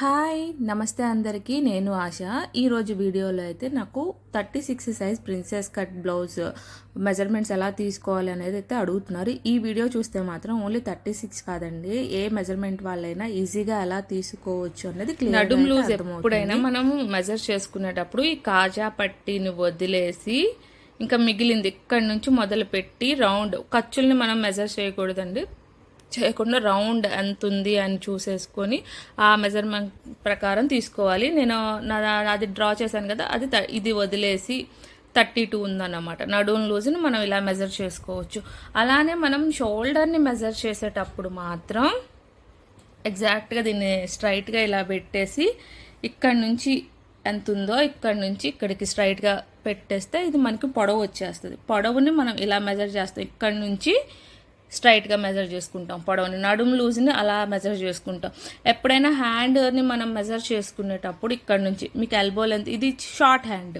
Hi నమస్తే అందరికీ. నేను ఆశ. ఈరోజు వీడియోలో అయితే నాకు thirty six size princess cut blouse measurements ఎలా తీసుకోవాలి అనేది అయితే అడుగుతున్నారు. ఈ వీడియో చూస్తే మాత్రం ఓన్లీ థర్టీ సిక్స్ కాదండి. ఏ మెజర్మెంట్ వాళ్ళైనా ఈజీగా ఎలా తీసుకోవచ్చు అనేది నడుము లూజ్ క్లియర్ ఎప్పుడైనా మనం మెజర్ చేసుకునేటప్పుడు ఈ కాజా పట్టీని వదిలేసి ఇంకా మిగిలింది ఇక్కడి నుంచి మొదలుపెట్టి రౌండ్ ఖర్చుల్ని మనం మెజర్ చేయకూడదండి. చేయకుండా రౌండ్ ఎంత ఉంది అని చూసేసుకొని ఆ మెజర్మెంట్ ప్రకారం తీసుకోవాలి. నేను నా అది డ్రా చేశాను కదా అది త- ఇది వదిలేసి థర్టీ టూ ఉందన్నమాట. నడుము లూజ్ని మనం ఇలా మెజర్ చేసుకోవచ్చు. అలానే మనం షోల్డర్ని మెజర్ చేసేటప్పుడు మాత్రం ఎగ్జాక్ట్గా దీన్ని స్ట్రైట్గా ఇలా పెట్టేసి ఇక్కడ నుంచి ఎంత ఉందో ఇక్కడ నుంచి ఇక్కడికి స్ట్రైట్గా పెట్టేస్తే ఇది మనకి పొడవు వచ్చేస్తుంది. పొడవుని మనం ఇలా మెజర్ చేస్తాం. ఇక్కడ నుంచి స్ట్రైట్గా మెజర్ చేసుకుంటాం. పొడవుని నడుము లూజ్ని అలా మెజర్ చేసుకుంటాం. ఎప్పుడైనా హ్యాండ్ని మనం మెజర్ చేసుకునేటప్పుడు ఇక్కడ నుంచి మీకు ఎల్బో లెంత్ ఇది షార్ట్ హ్యాండ్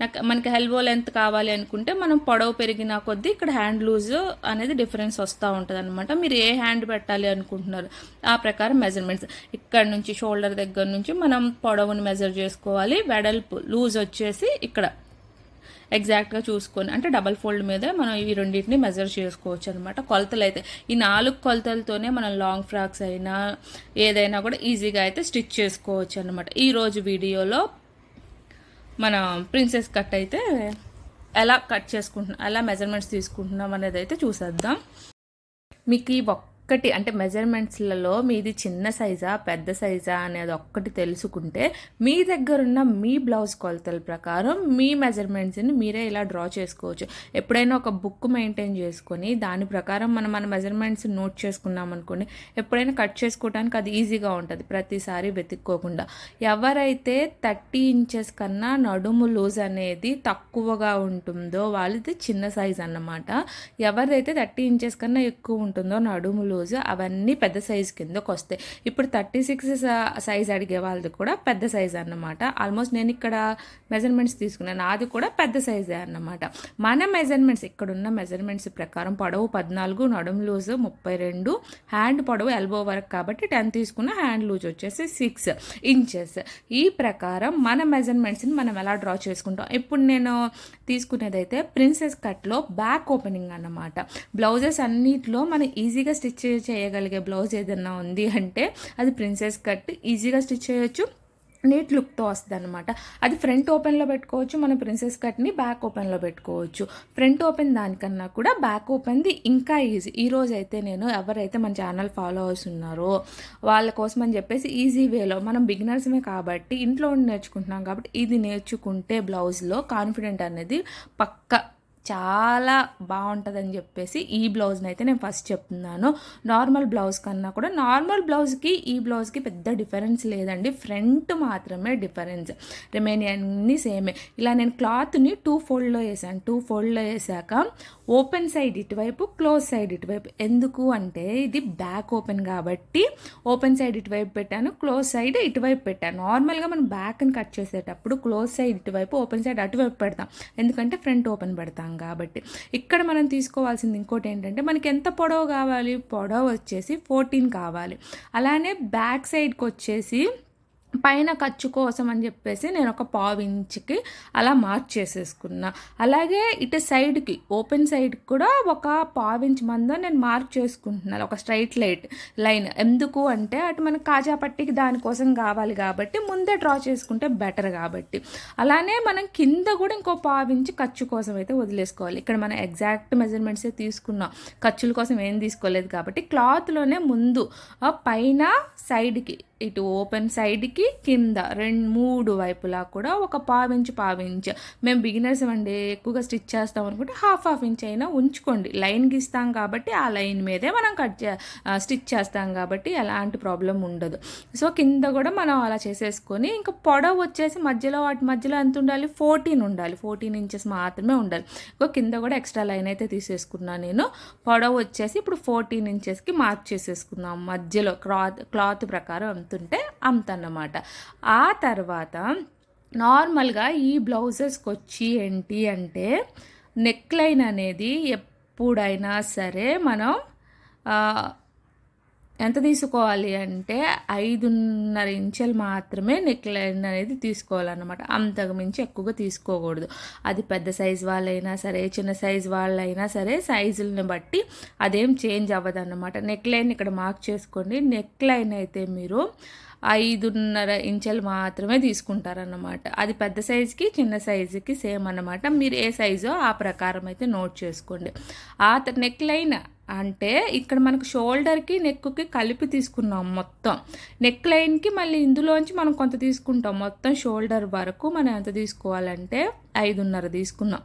నాకు మనకి ఎల్బో లెంత్ కావాలి అనుకుంటే మనం పొడవు పెరిగిన కొద్దీ ఇక్కడ హ్యాండ్ లూజ్ అనేది డిఫరెన్స్ వస్తూ ఉంటుంది అనమాట మీరు ఏ హ్యాండ్ పెట్టాలి అనుకుంటున్నారు ఆ ప్రకారం మెజర్మెంట్స్ ఇక్కడ నుంచి షోల్డర్ దగ్గర నుంచి మనం పొడవుని మెజర్ చేసుకోవాలి. వెడల్పు లూజ్ వచ్చేసి ఇక్కడ. ఎగ్జాక్ట్గా చూసుకొని అంటే డబల్ ఫోల్డ్ మీద మనం ఈ రెండింటిని మెజర్ చేసుకోవచ్చు అనమాట కొలతలు అయితే ఈ నాలుగు కొలతలతోనే మనం లాంగ్ ఫ్రాక్స్ అయినా ఏదైనా కూడా ఈజీగా అయితే స్టిచ్ చేసుకోవచ్చు అనమాట ఈరోజు వీడియోలో మన ప్రిన్సెస్ కట్ అయితే ఎలా కట్ చేసుకుంటున్నాం ఎలా మెజర్మెంట్స్ తీసుకుంటున్నాం అనేది అయితే చూసేద్దాం. మీకు ఈ ఒక్కటి అంటే మెజర్మెంట్స్లలో మీది చిన్న సైజా పెద్ద సైజా అనేది ఒక్కటి తెలుసుకుంటే మీ దగ్గర ఉన్న మీ బ్లౌజ్ కొలతల ప్రకారం మీ మెజర్మెంట్స్ని మీరే ఇలా డ్రా చేసుకోవచ్చు. ఎప్పుడైనా ఒక బుక్ మెయింటైన్ చేసుకొని దాని ప్రకారం మనం మన మెజర్మెంట్స్ నోట్ చేసుకున్నాం అనుకోండి ఎప్పుడైనా కట్ చేసుకోవడానికి అది ఈజీగా ఉంటుంది ప్రతిసారి వెతుక్కోకుండా. ఎవరైతే థర్టీ ఇంచెస్ కన్నా నడుము లూజ్ అనేది తక్కువగా ఉంటుందో వాళ్ళది చిన్న సైజ్ అన్నమాట. ఎవరిదైతే థర్టీ ఇంచెస్ కన్నా ఎక్కువ ఉంటుందో నడుము లూజ్ అవన్నీ పెద్ద సైజ్ కిందకు వస్తాయి ఇప్పుడు థర్టీ సిక్స్ సైజ్ అడిగే వాళ్ళది కూడా పెద్ద సైజ్ అన్నమాట. ఆల్మోస్ట్ నేను ఇక్కడ మెజర్మెంట్స్ తీసుకున్నాను. అది కూడా పెద్ద సైజే అన్నమాట. మన మెజర్మెంట్స్ ఇక్కడ ఉన్న మెజర్మెంట్స్ ప్రకారం పొడవు పద్నాలుగు నడుము లూజ్ ముప్పై రెండు హ్యాండ్ పొడవు ఎల్బో వరకు కాబట్టి టెన్ తీసుకున్న హ్యాండ్ లూజ్ వచ్చేసి సిక్స్ ఇంచెస్. ఈ ప్రకారం మన మెజర్మెంట్స్ని మనం ఎలా డ్రా చేసుకుంటాం? ఇప్పుడు నేను తీసుకునేదైతే ప్రిన్సెస్ కట్లో బ్యాక్ ఓపెనింగ్ అన్నమాట. బ్లౌజెస్ అన్నిట్లో మనం ఈజీగా స్టిచ్ చేయగలిగే బ్లౌజ్ ఏదైనా ఉంది అంటే అది ప్రిన్సెస్ కట్ ఈజీగా స్టిచ్ చేయొచ్చు. నీట్ లుక్తో వస్తుంది అనమాట అది ఫ్రంట్ ఓపెన్లో పెట్టుకోవచ్చు మన ప్రిన్సెస్ కట్ని బ్యాక్ ఓపెన్లో పెట్టుకోవచ్చు. ఫ్రంట్ ఓపెన్ దానికన్నా కూడా బ్యాక్ ఓపెన్ది ఇంకా ఈజీ. ఈ రోజు అయితే నేను ఎవరైతే మన ఛానల్ ఫాలో ఉన్నారో వాళ్ళ కోసం అని చెప్పేసి ఈజీ వేలో మనం బిగినర్స్మే కాబట్టి ఇంట్లో ఉండి నేర్చుకుంటున్నాం కాబట్టి ఇది నేర్చుకుంటే బ్లౌజ్లో కాన్ఫిడెంట్ అనేది పక్క చాలా బాగుంటుందని చెప్పేసి ఈ బ్లౌజ్ని అయితే నేను ఫస్ట్ చెప్తున్నాను. నార్మల్ బ్లౌజ్ కన్నా కూడా నార్మల్ బ్లౌజ్కి ఈ బ్లౌజ్కి పెద్ద డిఫరెన్స్ లేదండి. ఫ్రంట్ మాత్రమే డిఫరెన్స్. రిమైనింగ్ అన్నీ సేమే. ఇలా నేను క్లాత్ని టూ ఫోల్డ్లో వేసాను. టూ ఫోల్డ్లో వేసాక ఓపెన్ సైడ్ ఇటువైపు క్లోజ్ సైడ్ ఇటువైపు. ఎందుకు అంటే ఇది బ్యాక్ ఓపెన్ కాబట్టి ఓపెన్ సైడ్ ఇటువైపు పెట్టాను క్లోజ్ సైడ్ ఇటువైపు పెట్టాను. నార్మల్గా మనం బ్యాక్ని కట్ చేసేటప్పుడు క్లోజ్ సైడ్ ఇటువైపు ఓపెన్ సైడ్ అటువైపు పెడతాం. ఎందుకంటే ఫ్రంట్ ఓపెన్ పెడతాం కాబట్టి. ఇక్కడ మనం తీసుకోవాల్సింది ఇంకోటి ఏంటంటే మనకి ఎంత పొడవు కావాలి? పొడవు వచ్చేసి ఫోర్టీన్ కావాలి. అలానే బ్యాక్ సైడ్కి వచ్చేసి పైన ఖర్చు కోసం అని చెప్పేసి నేను ఒక పావు ఇంచుకి అలా మార్క్ చేసేసుకున్నా. అలాగే ఇటు సైడ్కి ఓపెన్ సైడ్కి కూడా ఒక పావు ఇంచ్ మంద నేను మార్క్ చేసుకుంటున్నాను ఒక స్ట్రైట్ లైట్ లైన్. ఎందుకు అంటే అటు మనకి కాజా పట్టికి దానికోసం కావాలి కాబట్టి ముందే డ్రా చేసుకుంటే బెటర్ కాబట్టి. అలానే మనం కింద కూడా ఇంకో పావు ఇంచ్ ఖర్చు కోసం అయితే వదిలేసుకోవాలి. ఇక్కడ మనం ఎగ్జాక్ట్ మెజర్మెంట్సే తీసుకున్నాం. ఖర్చుల కోసం ఏం తీసుకోలేదు కాబట్టి క్లాత్లోనే ముందు పైన సైడ్కి ఇటు ఓపెన్ సైడ్కి కింద రెండు మూడు వైపులా కూడా ఒక పావించ్ పావించ్ మేము బిగినర్స్ అండి ఎక్కువగా స్టిచ్ చేస్తాం అనుకుంటే హాఫ్ హాఫ్ ఇంచ్ అయినా ఉంచుకోండి. లైన్ గీస్తాం కాబట్టి ఆ లైన్ మీదే మనం కట్ చే స్టిచ్ చేస్తాం కాబట్టి ఎలాంటి ప్రాబ్లం ఉండదు. సో కింద కూడా మనం అలా చేసేసుకొని ఇంకా పొడవు వచ్చేసి మధ్యలో వాటి మధ్యలో ఎంత ఉండాలి? ఫోర్టీన్ ఉండాలి. ఫోర్టీన్ ఇంచెస్ మాత్రమే ఉండాలి. ఇంకో కింద కూడా ఎక్స్ట్రా లైన్ అయితే తీసేసుకున్నాను నేను. పొడవు వచ్చేసి ఇప్పుడు ఫోర్టీన్ ఇంచెస్కి మార్క్ చేసేసుకున్నాం మధ్యలో క్లాత్ క్లాత్ ప్రకారం ఎంత అంతన్నమాట. అన్నమాట ఆ తర్వాత నార్మల్గా ఈ బ్లౌజెస్కి వచ్చి ఏంటి అంటే నెక్ లైన్ అనేది ఎప్పుడైనా సరే మనం ఎంత తీసుకోవాలి అంటే ఐదున్నర ఇంచెలు మాత్రమే నెక్ లైన్ అనేది తీసుకోవాలన్నమాట. అంతకు మించి ఎక్కువగా తీసుకోకూడదు. అది పెద్ద సైజ్ వాళ్ళైనా సరే చిన్న సైజ్ వాళ్ళైనా సరే సైజులను బట్టి అదేం చేంజ్ అవ్వదు అన్నమాట నెక్ లైన్ ఇక్కడ మార్క్ చేసుకోండి. నెక్ లైన్ అయితే మీరు ఐదున్నర ఇంచెలు మాత్రమే తీసుకుంటారన్నమాట. అది పెద్ద సైజుకి చిన్న సైజుకి సేమ్ అన్నమాట. మీరు ఏ సైజో ఆ ప్రకారం అయితే నోట్ చేసుకోండి. ఆ నెక్ లైన్ అంటే ఇక్కడ మనకు షోల్డర్కి నెక్కి కలిపి తీసుకున్నాం మొత్తం. నెక్ లైన్కి మళ్ళీ ఇందులోంచి మనం కొంత తీసుకుంటాం. మొత్తం షోల్డర్ వరకు మనం ఎంత తీసుకోవాలంటే ఐదున్నర తీసుకున్నాం.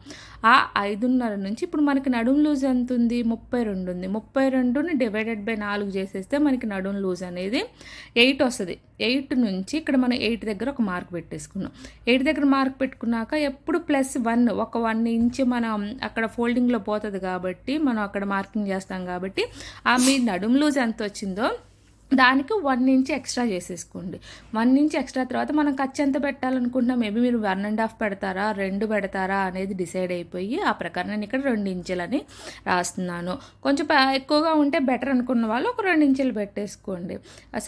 ఆ ఐదున్నర నుంచి ఇప్పుడు మనకి నడుం లూజ్ ఎంత ఉంది? ముప్పై రెండు ఉంది. ముప్పై రెండుని డివైడెడ్ బై నాలుగు చేసేస్తే మనకి నడుం లూజ్ అనేది ఎయిట్ వస్తుంది. ఎయిట్ నుంచి ఇక్కడ మనం ఎయిట్ దగ్గర ఒక మార్క్ పెట్టేసుకున్నాం. ఎయిట్ దగ్గర మార్క్ పెట్టుకున్నాక ఎప్పుడు ప్లస్ వన్ ఒక వన్ ఇంచ్ మనం అక్కడ ఫోల్డింగ్లో పోతుంది కాబట్టి మనం అక్కడ మార్కింగ్ చేస్తాం కాబట్టి ఆ మీ నడుం లూజ్ ఎంత వచ్చిందో దానికి వన్ ఇంచ్ ఎక్స్ట్రా చేసేసుకోండి. వన్ ఇంచ్ ఎక్స్ట్రా తర్వాత మనం ఖర్చు ఎంత పెట్టాలనుకుంటున్నా? మేబీ మీరు వన్ అండ్ హాఫ్ పెడతారా? రెండు పెడతారా? అనేది డిసైడ్ అయిపోయి ఆ ప్రకారం నేను ఇక్కడ రెండు ఇంచులని రాస్తున్నాను. కొంచెం ఎక్కువగా ఉంటే బెటర్ అనుకున్న వాళ్ళు ఒక రెండు ఇంచులు పెట్టేసుకోండి.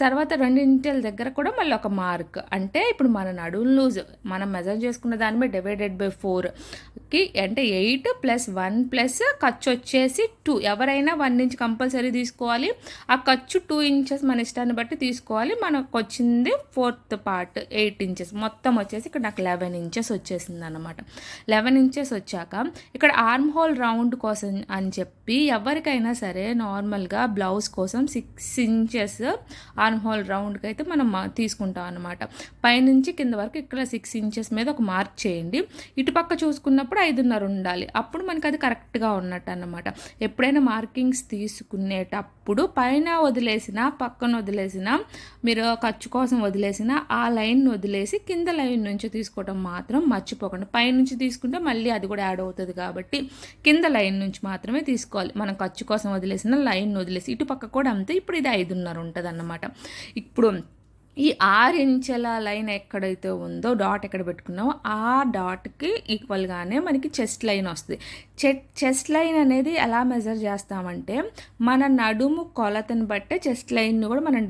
తర్వాత రెండు ఇంచుల దగ్గర కూడా మళ్ళీ ఒక మార్క్ అంటే ఇప్పుడు మన నడుము లూజ్ మనం మెజర్ చేసుకున్న దాని మీద డివైడెడ్ బై ఫోర్కి అంటే ఎయిట్ ప్లస్ వన్ ప్లస్ ఖర్చు వచ్చేసి టూ ఎవరైనా వన్ ఇంచ్ కంపల్సరీ తీసుకోవాలి. ఆ ఖర్చు టూ ఇంచెస్ మన ఇష్టాన్ని బట్టి తీసుకోవాలి. మనకు వచ్చింది ఫోర్త్ పార్ట్ ఎయిట్ ఇంచెస్. మొత్తం వచ్చేసి ఇక్కడ నాకు లెవెన్ ఇంచెస్ వచ్చేసింది అనమాట లెవెన్ ఇంచెస్ వచ్చాక ఇక్కడ ఆర్మ్ హోల్ రౌండ్ కోసం అని చెప్పి ఎవరికైనా సరే నార్మల్గా బ్లౌజ్ కోసం సిక్స్ ఇంచెస్ ఆర్మ్ హోల్ రౌండ్కి అయితే మనం తీసుకుంటాం అనమాట పైనుంచి కింద వరకు ఇక్కడ సిక్స్ ఇంచెస్ మీద ఒక మార్క్ చేయండి. ఇటుపక్క చూసుకున్నప్పుడు ఐదున్నర ఉండాలి. అప్పుడు మనకి అది కరెక్ట్గా ఉన్నట్టు అనమాట ఎప్పుడైనా మార్కింగ్స్ తీసుకునేటప్పుడు పైన వదిలేసిన పక్క పక్కన వదిలేసిన మీరు ఖర్చు కోసం వదిలేసిన ఆ లైన్ వదిలేసి కింద లైన్ నుంచి తీసుకోవడం మాత్రం మర్చిపోకండి. పైనుంచి తీసుకుంటే మళ్ళీ అది కూడా యాడ్ అవుతుంది కాబట్టి కింద లైన్ నుంచి మాత్రమే తీసుకోవాలి. మనం ఖర్చు కోసం వదిలేసిన లైన్ వదిలేసి ఇటు పక్క కూడా అంతే. ఇప్పుడు ఇది ఐదున్నర ఉంటుంది అన్నమాట ఇప్పుడు ఈ ఆరు ఇంచెల లైన్ ఎక్కడైతే ఉందో డాట్ ఎక్కడ పెట్టుకున్నామో ఆ డాట్కి ఈక్వల్గానే మనకి చెస్ట్ లైన్ వస్తుంది. చెట్ చెస్ట్ లైన్ అనేది ఎలా మెజర్ చేస్తామంటే మన నడుము కొలతని బట్టే చెస్ట్ లైన్ని కూడా మనం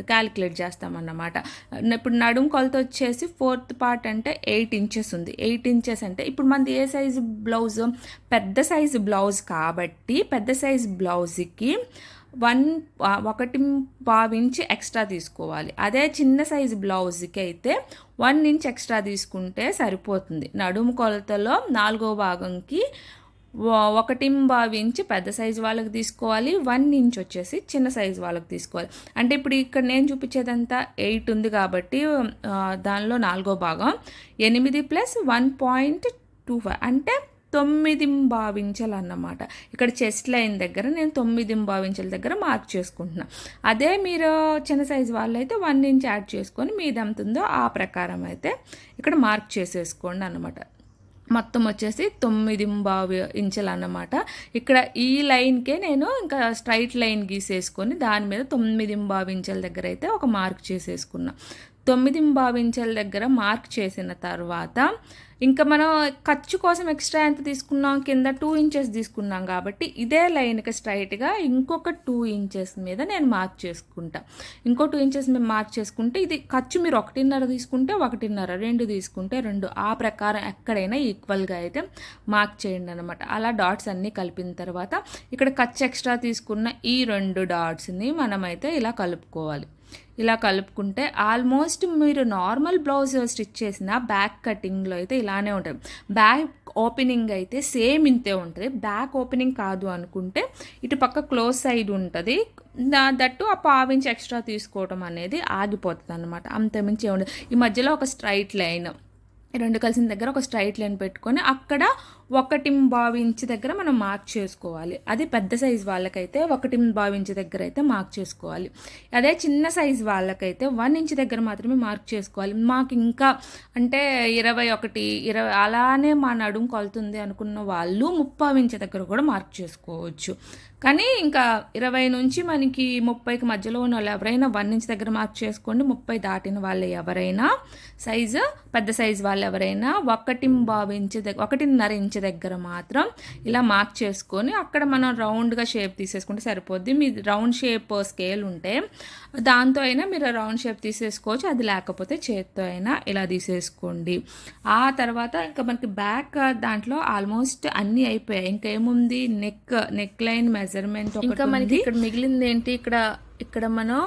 క్యాలిక్యులేట్ చేస్తామన్నమాట. ఇప్పుడు నడుము కొలత వచ్చేసి ఫోర్త్ పార్ట్ అంటే ఎయిట్ ఇంచెస్ ఉంది. ఎయిట్ ఇంచెస్ అంటే ఇప్పుడు మనది ఏ సైజు బ్లౌజ్? పెద్ద సైజు బ్లౌజ్ కాబట్టి పెద్ద సైజు బ్లౌజ్కి వన్ ఒకటి పావు ఎక్స్ట్రా తీసుకోవాలి. అదే చిన్న సైజు బ్లౌజ్కి అయితే వన్ ఇంచ్ ఎక్స్ట్రా తీసుకుంటే సరిపోతుంది. నడుము కొలతలో నాలుగో భాగంకి ఒకటి బావి పెద్ద సైజు వాళ్ళకి తీసుకోవాలి. వన్ ఇంచ్ వచ్చేసి చిన్న సైజు వాళ్ళకి తీసుకోవాలి. అంటే ఇప్పుడు ఇక్కడ నేను చూపించేదంతా ఎయిట్ ఉంది కాబట్టి దానిలో నాలుగో భాగం ఎనిమిది plus one point two five. అంటే తొమ్మిది భావించలు అన్నమాట ఇక్కడ చెస్ట్ లైన్ దగ్గర నేను తొమ్మిది భావించాల దగ్గర మార్క్ చేసుకుంటున్నా. అదే మీరు చిన్న సైజు వాళ్ళు అయితే వన్ ఇంచ్ యాడ్ చేసుకొని మీది ఎంత ఉందో ఆ ప్రకారం అయితే ఇక్కడ మార్క్ చేసేసుకోండి అన్నమాట. మొత్తం వచ్చేసి తొమ్మిది బావి ఇంచులు అన్నమాట ఇక్కడ ఈ లైన్కే నేను ఇంకా స్ట్రైట్ లైన్ గీసేసుకొని దాని మీద తొమ్మిది బావి ఇంచుల దగ్గర అయితే ఒక మార్క్ చేసేసుకున్నా. తొమ్మిది బావి ఇంచుల దగ్గర మార్క్ చేసిన తర్వాత ఇంకా మనం ఖర్చు కోసం ఎక్స్ట్రా ఎంత తీసుకున్నాం కింద టూ ఇంచెస్ తీసుకున్నాం కాబట్టి ఇదే లైన్కి స్ట్రైట్గా ఇంకొక టూ ఇంచెస్ మీద నేను మార్క్ చేసుకుంటా. ఇంకో టూ ఇంచెస్ మీద మార్క్ చేసుకుంటే ఇది ఖర్చు మీరు ఒకటిన్నర తీసుకుంటే ఒకటిన్నర రెండు తీసుకుంటే రెండు. ఆ ప్రకారం ఎక్కడైనా ఈక్వల్గా అయితే మార్క్ చేయండి అనమాట అలా డాట్స్ అన్నీ కలిపిన తర్వాత ఇక్కడ ఖర్చు ఎక్స్ట్రా తీసుకున్న ఈ రెండు డాట్స్ని మనమైతే ఇలా కలుపుకోవాలి. ఇలా కలుపుకుంటే ఆల్మోస్ట్ మీరు నార్మల్ బ్లౌజ్ స్టిచ్ చేసిన బ్యాక్ కటింగ్లో అయితే ఇలానే ఉంటుంది. బ్యాక్ ఓపెనింగ్ అయితే సేమ్ ఇంతే ఉంటుంది. బ్యాక్ ఓపెనింగ్ కాదు అనుకుంటే ఇటు పక్క క్లోజ్ సైడ్ ఉంటుంది. దా- దట్టు ఆ పావించి ఎక్స్ట్రా తీసుకోవడం అనేది ఆగిపోతుంది అనమాట అంతమించి ఏమి ఉండదు. ఈ మధ్యలో ఒక స్ట్రైట్ లైన్ రెండు కలిసిన దగ్గర ఒక స్ట్రైట్ లైన్ పెట్టుకొని అక్కడ ఒకటి బావి ఇంచు దగ్గర మనం మార్క్ చేసుకోవాలి. అది పెద్ద సైజు వాళ్ళకైతే ఒకటి బావి ఇంచు దగ్గర అయితే మార్క్ చేసుకోవాలి. అదే చిన్న సైజ్ వాళ్ళకైతే వన్ ఇంచ్ దగ్గర మాత్రమే మార్క్ చేసుకోవాలి. మాకు ఇంకా అంటే ఇరవై ఒకటి ఇరవై అలానే మా నడుము కొలుతుంది అనుకున్న వాళ్ళు ముప్పావు ఇంచు దగ్గర కూడా మార్క్ చేసుకోవచ్చు. కానీ ఇంకా ఇరవై నుంచి మనకి ముప్పైకి మధ్యలో ఉన్న వాళ్ళు ఎవరైనా వన్ ఇంచ్ దగ్గర మార్క్ చేసుకోండి. ముప్పై దాటిన వాళ్ళు ఎవరైనా సైజు పెద్ద సైజు వాళ్ళు ఎవరైనా ఒకటి బాబు దగ్గర ఒకటిన్నర ఇంచు దగ్గర మాత్రం ఇలా మార్క్ చేసుకొని అక్కడ మనం రౌండ్గా షేప్ తీసేసుకుంటే సరిపోద్ది. మీ రౌండ్ షేప్ స్కేల్ ఉంటే దాంతో అయినా మీరు రౌండ్ షేప్ తీసేసుకోవచ్చు. అది లేకపోతే చేత్తో అయినా ఇలా తీసేసుకోండి. ఆ తర్వాత ఇంకా మనకి బ్యాక్ దాంట్లో ఆల్మోస్ట్ అన్నీ అయిపోయాయి. ఇంకా ఏముంది? నెక్ నెక్ లైన్ మెజర్మెంట్ ఇంకా మనకి ఇక్కడ మిగిలింది ఏంటి? ఇక్కడ ఇక్కడ మనం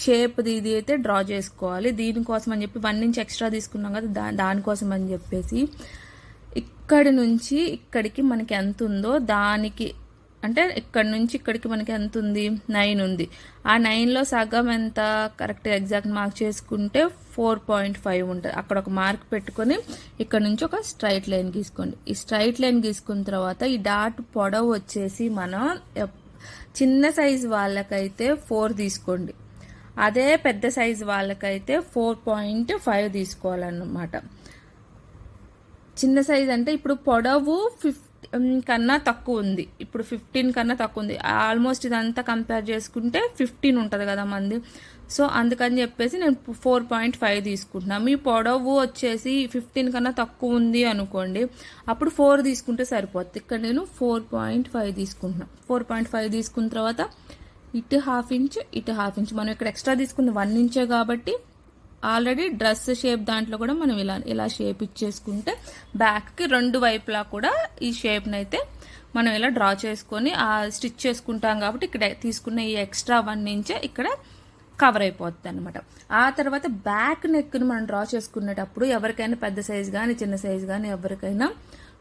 షేప్ ఇది అయితే డ్రా చేసుకోవాలి. దీనికోసం అని చెప్పి వన్ ఇంచ్ ఎక్స్ట్రా తీసుకున్నాం కదా దా దానికోసం అని చెప్పేసి. ఇక్కడి నుంచి ఇక్కడికి మనకి ఎంత ఉందో దానికి అంటే ఇక్కడి నుంచి ఇక్కడికి మనకి ఎంత ఉంది? నైన్ ఉంది. ఆ నైన్లో సగం ఎంత? కరెక్ట్ ఎగ్జాక్ట్ మార్క్ చేసుకుంటే ఫోర్ పాయింట్ ఫైవ్ ఉంటుంది. అక్కడ ఒక మార్క్ పెట్టుకొని ఇక్కడ నుంచి ఒక స్ట్రైట్ లైన్ గీసుకోండి. ఈ స్ట్రైట్ లైన్ గీసుకున్న తర్వాత ఈ డాట్ పొడవు వచ్చేసి మనం చిన్న సైజ్ వాళ్ళకైతే ఫోర్ తీసుకోండి. అదే పెద్ద సైజ్ వాళ్ళకైతే ఫోర్ పాయింట్ ఫైవ్ తీసుకోవాలన్నమాట. చిన్న సైజ్ అంటే ఇప్పుడు పొడవు ఫిఫ్టీ కన్నా తక్కువ ఉంది. ఇప్పుడు ఫిఫ్టీన్ కన్నా తక్కువ ఉంది. ఆల్మోస్ట్ ఇదంతా కంపేర్ చేసుకుంటే ఫిఫ్టీన్ ఉంటుంది కదా మంది. సో అందుకని చెప్పేసి నేను ఫోర్ పాయింట్ ఫైవ్ తీసుకుంటున్నాను మీ పొడవు వచ్చేసి ఫిఫ్టీన్ కన్నా తక్కువ ఉంది అనుకోండి అప్పుడు ఫోర్ తీసుకుంటే సరిపోతుంది ఇక్కడ నేను ఫోర్ పాయింట్ ఫైవ్ తీసుకుంటున్నాను ఫోర్ పాయింట్ ఫైవ్ తీసుకున్న తర్వాత ఇటు హాఫ్ ఇంచ్ ఇటు హాఫ్ ఇంచ్. మనం ఇక్కడ ఎక్స్ట్రా తీసుకుంది వన్ ఇంచే కాబట్టి ఆల్రెడీ డ్రెస్ షేప్ దాంట్లో కూడా మనం ఇలా ఇలా షేప్ ఇచ్చేసుకుంటే బ్యాక్కి రెండు వైపులా కూడా ఈ షేప్ని అయితే మనం ఇలా డ్రా చేసుకొని ఆ స్టిచ్ చేసుకుంటాం కాబట్టి ఇక్కడ తీసుకున్న ఈ ఎక్స్ట్రా వన్ నుంచే ఇక్కడ కవర్ అయిపోతుంది అనమాట ఆ తర్వాత బ్యాక్ నెక్ని మనం డ్రా చేసుకునేటప్పుడు ఎవరికైనా పెద్ద సైజ్ కానీ చిన్న సైజ్ కానీ ఎవరికైనా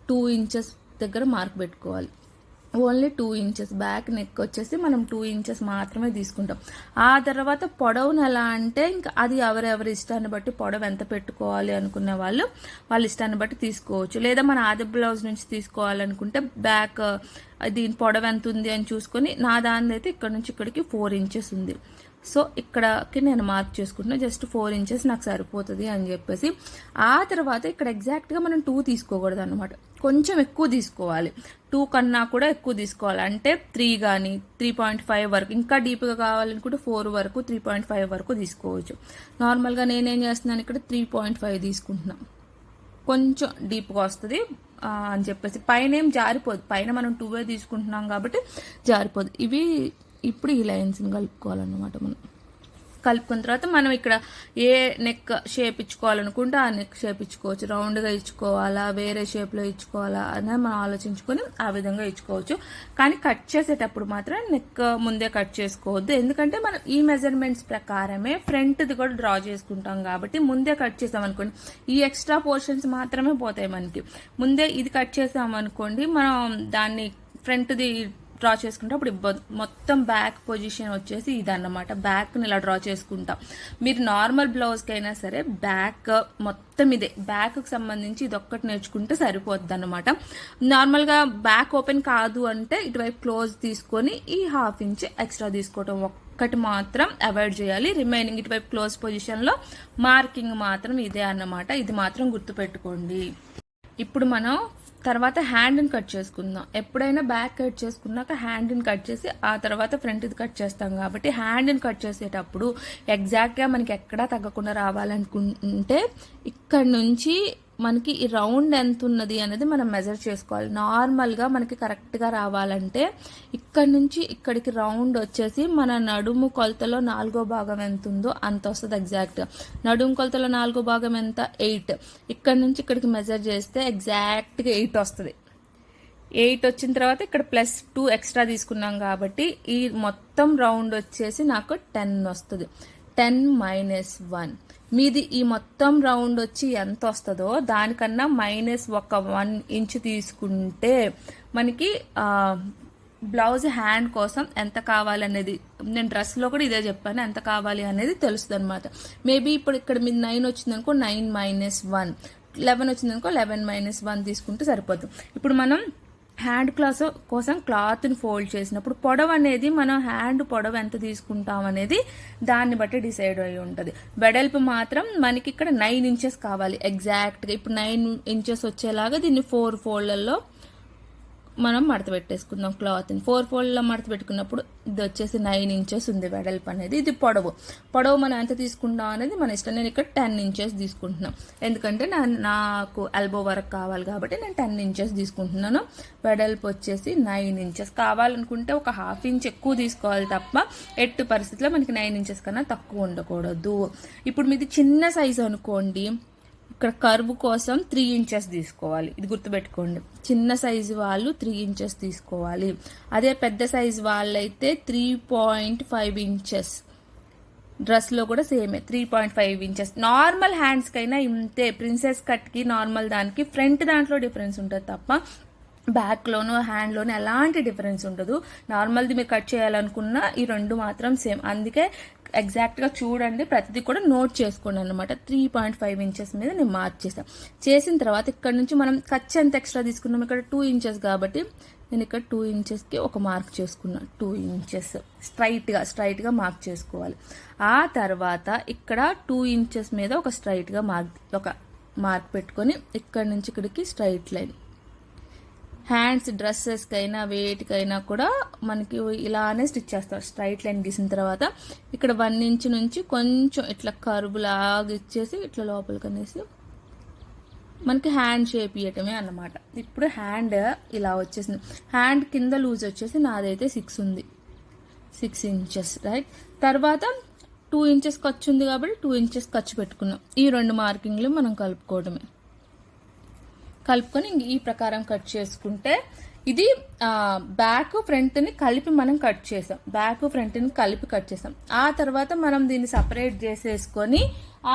టూ ఇంచెస్ దగ్గర మార్క్ పెట్టుకోవాలి. Only two inches back neck వచ్చేసి మనం టూ ఇంచెస్ మాత్రమే తీసుకుంటాం. ఆ తర్వాత పొడవును ఎలా అంటే ఇంకా అది ఎవరెవరి ఇష్టాన్ని బట్టి పొడవు ఎంత పెట్టుకోవాలి అనుకునే వాళ్ళు వాళ్ళ ఇష్టాన్ని బట్టి తీసుకోవచ్చు. లేదా మన ఆది బ్లౌజ్ నుంచి తీసుకోవాలనుకుంటే బ్యాక్ దీని పొడవు ఎంత ఉంది అని చూసుకొని నా దాని అయితే ఇక్కడ నుంచి ఇక్కడికి ఫోర్ ఇంచెస్ ఉంది. సో ఇక్కడకి నేను మార్క్ చేసుకుంటున్నా జస్ట్ ఫోర్ ఇంచెస్ నాకు సరిపోతుంది అని చెప్పేసి. ఆ తర్వాత ఇక్కడ ఎగ్జాక్ట్గా మనం టూ తీసుకోకూడదు అనమాట కొంచెం ఎక్కువ తీసుకోవాలి. టూ కన్నా కూడా ఎక్కువ తీసుకోవాలి. అంటే త్రీ కానీ త్రీ పాయింట్ ఫైవ్ వరకు ఇంకా డీప్గా కావాలనుకుంటే ఫోర్ వరకు త్రీ పాయింట్ ఫైవ్ వరకు తీసుకోవచ్చు. నార్మల్గా నేనేం చేస్తున్నాను ఇక్కడ? త్రీ పాయింట్ ఫైవ్ తీసుకుంటున్నాను కొంచెం డీప్గా వస్తుంది అని చెప్పేసి. పైన ఏం జారిపోదు. పైన మనం టూవే తీసుకుంటున్నాం కాబట్టి జారిపోదు. ఇవి ఇప్పుడు ఈ లైన్స్ని కలుపుకోవాలన్నమాట మనం. కలుపుకున్న తర్వాత మనం ఇక్కడ ఏ నెక్ షేప్ ఇచ్చుకోవాలనుకుంటే ఆ నెక్ షేప్ ఇచ్చుకోవచ్చు. రౌండ్గా ఇచ్చుకోవాలా? వేరే షేప్లో ఇచ్చుకోవాలా? అనేది మనం ఆలోచించుకొని ఆ విధంగా ఇచ్చుకోవచ్చు. కానీ కట్ చేసేటప్పుడు మాత్రం నెక్ ముందే కట్ చేసుకోవద్దు. ఎందుకంటే మనం ఈ మెజర్మెంట్స్ ప్రకారమే ఫ్రంట్ది కూడా డ్రా చేసుకుంటాం కాబట్టి ముందే కట్ చేసామనుకోండి ఈ ఎక్స్ట్రా పోర్షన్స్ మాత్రమే పోతాయి మనకి. ముందే ఇది కట్ చేసాం అనుకోండి మనం దాన్ని ఫ్రంట్ది డ్రా చేసుకుంటే. అప్పుడు మొత్తం బ్యాక్ పొజిషన్ వచ్చేసి ఇదన్నమాట. బ్యాక్ని ఇలా డ్రా చేసుకుంటాం. మీరు నార్మల్ బ్లౌజ్కి అయినా సరే బ్యాక్ మొత్తం ఇదే. బ్యాక్కి సంబంధించి ఇది ఒక్కటి నేర్చుకుంటే సరిపోద్ది అనమాట నార్మల్గా బ్యాక్ ఓపెన్ కాదు అంటే ఇటువైపు క్లోజ్ తీసుకొని ఈ హాఫ్ ఇంచ్ ఎక్స్ట్రా తీసుకోవటం ఒక్కటి మాత్రం అవాయిడ్ చేయాలి. రిమైనింగ్ ఇటువైపు క్లోజ్ పొజిషన్లో మార్కింగ్ మాత్రం ఇదే అన్నమాట. ఇది మాత్రం గుర్తుపెట్టుకోండి. ఇప్పుడు మనం తర్వాత హ్యాండ్ని కట్ చేసుకుందాం. ఎప్పుడైనా బ్యాక్ కట్ చేసుకున్నాక హ్యాండ్ని కట్ చేసి ఆ తర్వాత ఫ్రంట్ది కట్ చేస్తాం కాబట్టి హ్యాండ్ని కట్ చేసేటప్పుడు ఎగ్జాక్ట్గా మనకి ఎక్కడా తగ్గకుండా రావాలనుకుంటే ఇక్కడ నుంచి మనకి ఈ రౌండ్ ఎంత ఉన్నది అనేది మనం మెజర్ చేసుకోవాలి. నార్మల్గా మనకి కరెక్ట్గా రావాలంటే ఇక్కడ నుంచి ఇక్కడికి రౌండ్ వచ్చేసి మన నడుము కొలతలో నాలుగో భాగం ఎంత ఉందో అంత వస్తుంది ఎగ్జాక్ట్గా నడుము కొలతలో నాలుగో భాగం ఎంత? ఎయిట్ ఇక్కడ నుంచి ఇక్కడికి మెజర్ చేస్తే ఎగ్జాక్ట్గా ఎయిట్ వస్తుంది. ఎయిట్ వచ్చిన తర్వాత ఇక్కడ ప్లస్ టూ ఎక్స్ట్రా తీసుకున్నాం కాబట్టి ఈ మొత్తం రౌండ్ వచ్చేసి నాకు టెన్ వస్తుంది. టెన్ మైనస్ వన్ మీది ఈ మొత్తం రౌండ్ వచ్చి ఎంత వస్తుందో దానికన్నా మైనస్ ఒక వన్ ఇంచ్ తీసుకుంటే మనకి బ్లౌజ్ హ్యాండ్ కోసం ఎంత కావాలనేది నేను డ్రెస్లో కూడా ఇదే చెప్పాను ఎంత కావాలి అనేది తెలుస్తుంది అనమాట మేబీ ఇప్పుడు ఇక్కడ మీద నైన్ వచ్చిందనుకో నైన్ మైనస్ వన్ లెవెన్ వచ్చిందనుకో లెవెన్ మైనస్ వన్ తీసుకుంటే సరిపోతుంది ఇప్పుడు మనం హ్యాండ్ క్లాస్ కోసం క్లాత్ని ఫోల్డ్ చేసినప్పుడు పొడవు అనేది మనం హ్యాండ్ పొడవు ఎంత తీసుకుంటాం అనేది దాన్ని బట్టి డిసైడ్ అయి ఉంటుంది. వెడల్పు మాత్రం మనకి ఇక్కడ నైన్ ఇంచెస్ కావాలి. ఎగ్జాక్ట్గా ఇప్పుడు నైన్ ఇంచెస్ వచ్చేలాగా దీన్ని ఫోర్ ఫోల్డ్లలో మనం మడత పెట్టేసుకుందాం క్లాత్ని. ఫోర్ ఫోల్డ్లో మడత పెట్టుకున్నప్పుడు ఇది వచ్చేసి నైన్ ఇంచెస్ ఉంది వెడల్పు అనేది. ఇది పొడవు. పొడవు మనం ఎంత తీసుకుంటాం అనేది మన ఇష్టం. నేను ఇక్కడ టెన్ ఇంచెస్ తీసుకుంటున్నాం ఎందుకంటే నా నాకు ఎల్బో వరకు కావాలి కాబట్టి నేను టెన్ ఇంచెస్ తీసుకుంటున్నాను. వెడల్పు వచ్చేసి నైన్ ఇంచెస్. కావాలనుకుంటే ఒక హాఫ్ ఇంచ్ ఎక్కువ తీసుకోవాలి తప్ప ఎట్టు పరిస్థితిలో మనకి నైన్ ఇంచెస్ కన్నా తక్కువ ఉండకూడదు. ఇప్పుడు మీది చిన్న సైజు అనుకోండి. ఇక్కడ కర్వ్ కోసం త్రీ ఇంచెస్ తీసుకోవాలి. ఇది గుర్తుపెట్టుకోండి. చిన్న సైజు వాళ్ళు త్రీ ఇంచెస్ తీసుకోవాలి. అదే పెద్ద సైజు వాళ్ళైతే త్రీ పాయింట్ ఫైవ్ ఇంచెస్. డ్రెస్లో కూడా సేమే. Three point five inches. Normal హ్యాండ్స్కైనా ఇంతే. ప్రిన్సెస్ కట్కి నార్మల్ దానికి ఫ్రంట్ దాంట్లో డిఫరెన్స్ ఉంటుంది తప్ప బ్యాక్లోను హ్యాండ్లోను ఎలాంటి డిఫరెన్స్ ఉండదు. నార్మల్ది మీరు కట్ చేయాలనుకున్న ఈ రెండు మాత్రం సేమ్. అందుకే ఎగ్జాక్ట్గా చూడండి ప్రతిదీ కూడా నోట్ చేసుకోండి అనమాట త్రీ పాయింట్ ఫైవ్ ఇంచెస్ మీద నేను మార్క్ చేసాను చేసిన తర్వాత ఇక్కడ నుంచి మనం ఖర్చు ఎంత ఎక్స్ట్రా తీసుకున్నాం? ఇక్కడ టూ ఇంచెస్ కాబట్టి నేను ఇక్కడ టూ ఇంచెస్కి ఒక మార్క్ చేసుకున్నాను టూ ఇంచెస్ స్ట్రైట్గా స్ట్రైట్గా మార్క్ చేసుకోవాలి. ఆ తర్వాత ఇక్కడ టూ ఇంచెస్ మీద ఒక స్ట్రైట్గా మార్క్ ఒక మార్క్ పెట్టుకొని ఇక్కడ నుంచి ఇక్కడికి స్ట్రైట్ లైన్ హ్యాండ్స్ డ్రెస్సెస్కైనా వేటికైనా కూడా మనకి ఇలానే స్టిచ్ చేస్తారు. స్ట్రైట్ లైన్ గీసిన తర్వాత ఇక్కడ వన్ ఇంచ్ నుంచి కొంచెం ఇట్లా కరువు లాగా ఇచ్చేసి ఇట్లా లోపలికి అనేసి మనకి హ్యాండ్ షేప్ ఇవ్వటమే అన్నమాట. ఇప్పుడు హ్యాండ్ ఇలా వచ్చేసింది. హ్యాండ్ కింద లూజ్ వచ్చేసి నాదైతే సిక్స్ ఉంది. సిక్స్ ఇంచెస్ రైట్ తర్వాత టూ ఇంచెస్ ఖర్చు ఉంది కాబట్టి టూ ఇంచెస్ ఖర్చు పెట్టుకున్నాం. ఈ రెండు మార్కింగ్లు మనం కలుపుకోవడమే కలుపుకొని ఇంక ఈ ప్రకారం కట్ చేసుకుంటే ఇది బ్యాక్ ఫ్రంట్ని కలిపి మనం కట్ చేసాం. బ్యాక్ ఫ్రంట్ని కలిపి కట్ చేసాం. ఆ తర్వాత మనం దీన్ని సపరేట్ చేసేసుకొని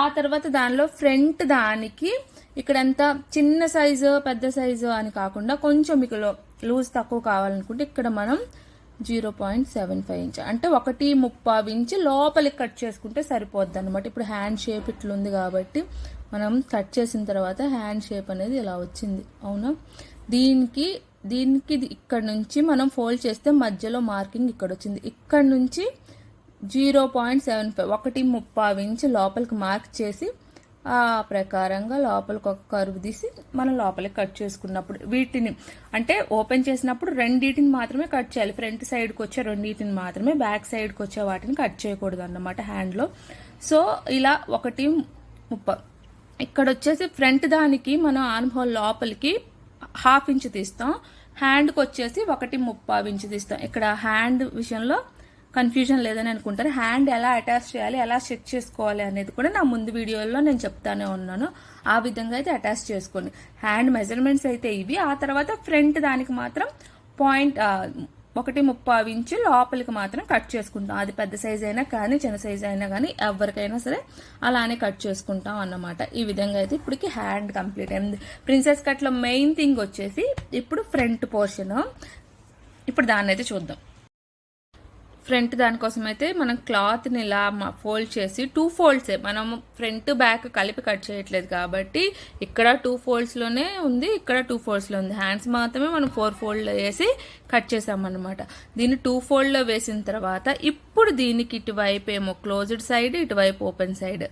ఆ తర్వాత దానిలో ఫ్రంట్ దానికి ఇక్కడ చిన్న సైజు పెద్ద సైజు అని కాకుండా కొంచెం మీకు లూజ్ తక్కువ కావాలనుకుంటే ఇక్కడ మనం zero point seven five inch అంటే ఒకటి ముప్పావు ఇంచ్ లోపలికి కట్ చేసుకుంటే సరిపోద్ది అనమాట ఇప్పుడు హ్యాండ్ షేప్ ఇట్లుంది కాబట్టి మనం కట్ చేసిన తర్వాత హ్యాండ్ షేప్ అనేది ఇలా వచ్చింది. అవునా? దీనికి దీనికి ఇక్కడ నుంచి మనం ఫోల్డ్ చేస్తే మధ్యలో మార్కింగ్ ఇక్కడ వచ్చింది. ఇక్కడ నుంచి జీరో పాయింట్ సెవెన్ ఫైవ్ ఒకటి ముప్పావు ఇంచ్ లోపలికి మార్క్ చేసి ఆ ప్రకారంగా లోపలికి ఒక కరువు తీసి మనం లోపలికి కట్ చేసుకున్నప్పుడు వీటిని అంటే ఓపెన్ చేసినప్పుడు రెండింటిని మాత్రమే కట్ చేయాలి. ఫ్రంట్ సైడ్కి వచ్చే రెండింటిని మాత్రమే బ్యాక్ సైడ్కి వచ్చే వాటిని కట్ చేయకూడదు అన్నమాట హ్యాండ్లో సో ఇలా ఒకటి ముప్ప ఇక్కడ వచ్చేసి ఫ్రంట్ దానికి మనం ఆర్మ్ లోపలికి హాఫ్ ఇంచ్ తీస్తాం. హ్యాండ్కి వచ్చేసి ఒకటి ముప్పావు ఇంచ్ తీస్తాం. ఇక్కడ హ్యాండ్ విషయంలో కన్ఫ్యూజన్ లేదని అనుకుంటారు. హ్యాండ్ ఎలా అటాచ్ చేయాలి ఎలా సెట్ చేసుకోవాలి అనేది కూడా నా ముందు వీడియోలో నేను చెప్తానే ఉన్నాను. ఆ విధంగా అయితే అటాచ్ చేసుకోండి. హ్యాండ్ మెజర్మెంట్స్ అయితే ఇవి. ఆ తర్వాత ఫ్రంట్ దానికి మాత్రం పాయింట్ ఒకటి ముప్పావు ఇంచు లోపలికి మాత్రం కట్ చేసుకుంటాం. అది పెద్ద సైజ్ అయినా కానీ చిన్న సైజ్ అయినా కానీ ఎవరికైనా సరే అలానే కట్ చేసుకుంటాం అన్నమాట. ఈ విధంగా అయితే ఇప్పటికి హ్యాండ్ కంప్లీట్ అయింది. ప్రిన్సెస్ కట్లో మెయిన్ థింగ్ వచ్చేసి ఇప్పుడు ఫ్రంట్ పోర్షన్ ఇప్పుడు దాన్ని అయితే చూద్దాం. ఫ్రంట్ దానికోసం అయితే మనం క్లాత్ని ఇలా ఫోల్డ్ చేసి టూ ఫోల్డ్సే. మనం ఫ్రంట్ బ్యాక్ కలిపి కట్ చేయట్లేదు కాబట్టి ఇక్కడ టూ ఫోల్డ్స్లోనే ఉంది ఇక్కడ టూ ఫోల్డ్స్లో ఉంది. హ్యాండ్స్ మాత్రమే మనం ఫోర్ ఫోల్డ్ వేసి కట్ చేసామన్నమాట. దీన్ని టూ ఫోల్డ్లో వేసిన తర్వాత ఇప్పుడు దీనికి ఇటువైపు ఏమో క్లోజ్డ్ సైడ్ ఇటువైపు ఓపెన్ సైడ్.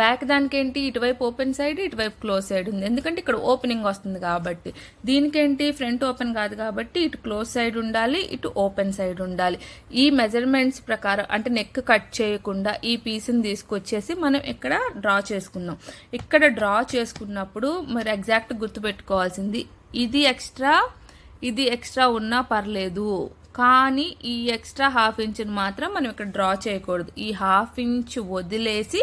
బ్యాక్ దానికి ఏంటి ఇటువైపు ఓపెన్ సైడ్ ఇటువైపు క్లోజ్ సైడ్ ఉంది. ఎందుకంటే ఇక్కడ ఓపెనింగ్ వస్తుంది కాబట్టి. దీనికేంటి? ఫ్రంట్ ఓపెన్ కాదు కాబట్టి ఇటు క్లోజ్ సైడ్ ఉండాలి ఇటు ఓపెన్ సైడ్ ఉండాలి. ఈ మెజర్ మెజర్మెంట్స్ ప్రకారం అంటే నెక్ కట్ చేయకుండా ఈ పీస్ని తీసుకొచ్చేసి మనం ఇక్కడ డ్రా చేసుకుందాం. ఇక్కడ డ్రా చేసుకున్నప్పుడు మరి ఎగ్జాక్ట్ గుర్తుపెట్టుకోవాల్సింది ఇది ఎక్స్ట్రా ఇది ఎక్స్ట్రా ఉన్నా పర్లేదు కానీ ఈ ఎక్స్ట్రా హాఫ్ ఇంచ్ని మాత్రం మనం ఇక్కడ డ్రా చేయకూడదు. ఈ హాఫ్ ఇంచ్ వదిలేసి